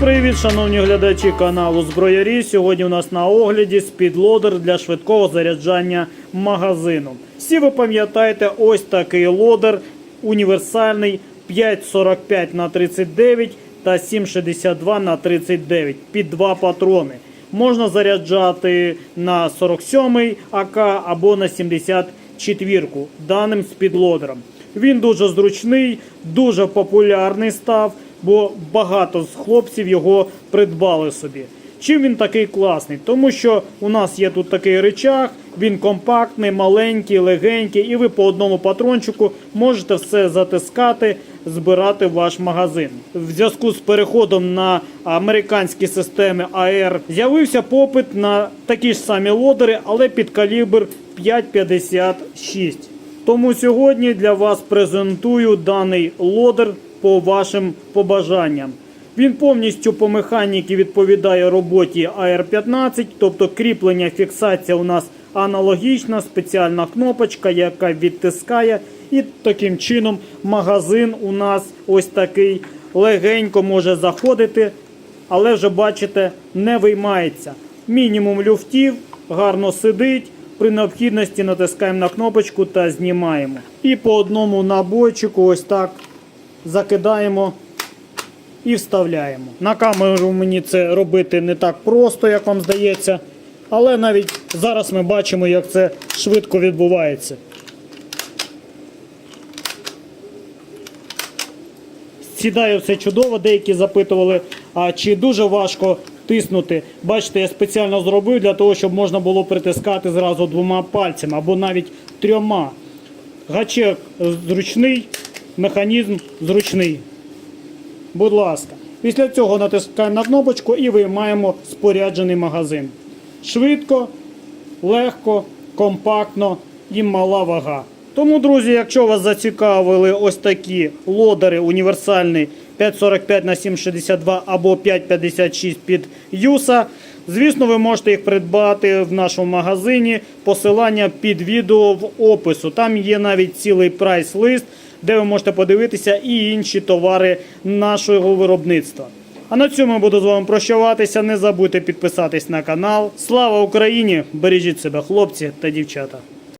привіт, шановні глядачі каналу Зброярі. Сьогодні у нас на огляді спідлодер для швидкого заряджання магазину. Всі ви пам'ятаєте, ось такий лодер універсальний 5,45 на 39 та 7,62 на 39 під два патрони. Можна заряджати на 47 АК або на 74 даним спідлодером. Він дуже зручний, дуже популярний став, бо багато з хлопців його придбали собі. Чим він такий класний? Тому що у нас є тут такий рычаг, він компактний, маленький, легенький, і ви по одному патрончику можете все затискати, збирати ваш магазин. В зв'язку з переходом на американські системи АР з'явився попит на такі ж самі лодери, але під калібр 5,56. Тому сьогодні для вас презентую даний лодер по вашим побажанням. Він повністю по механіки відповідає роботі AR-15, тобто кріплення, фіксація у нас аналогічна, спеціальна кнопочка, яка відтискає. І таким чином магазин у нас ось такий легенько може заходити, але вже бачите, не виймається. Мінімум люфтів, гарно сидить. При необхідності натискаємо на кнопочку та знімаємо. І по одному набойчику ось так закидаємо і вставляємо. На камеру мені це робити не так просто, як вам здається. Але навіть зараз ми бачимо, як це швидко відбувається. Сідає все чудово, деякі запитували, а чи дуже важко тиснути. Бачите, я спеціально зробив для того, щоб можна було притискати зразу двома пальцями або навіть трьома. Гачок зручний, механізм зручний. Будь ласка. Після цього натискаємо на кнопочку і виймаємо споряджений магазин. Швидко, легко, компактно і мала вага. Тому, друзі, якщо вас зацікавили ось такі лодери універсальний 545 на 762 або 556 під юса, звісно, ви можете їх придбати в нашому магазині. Посилання під відео в опису. Там є навіть цілий прайс-лист, де ви можете подивитися і інші товари нашого виробництва. А на цьому я буду з вами прощаватися. Не забудьте підписатись на канал. Слава Україні! Бережіть себе, хлопці та дівчата!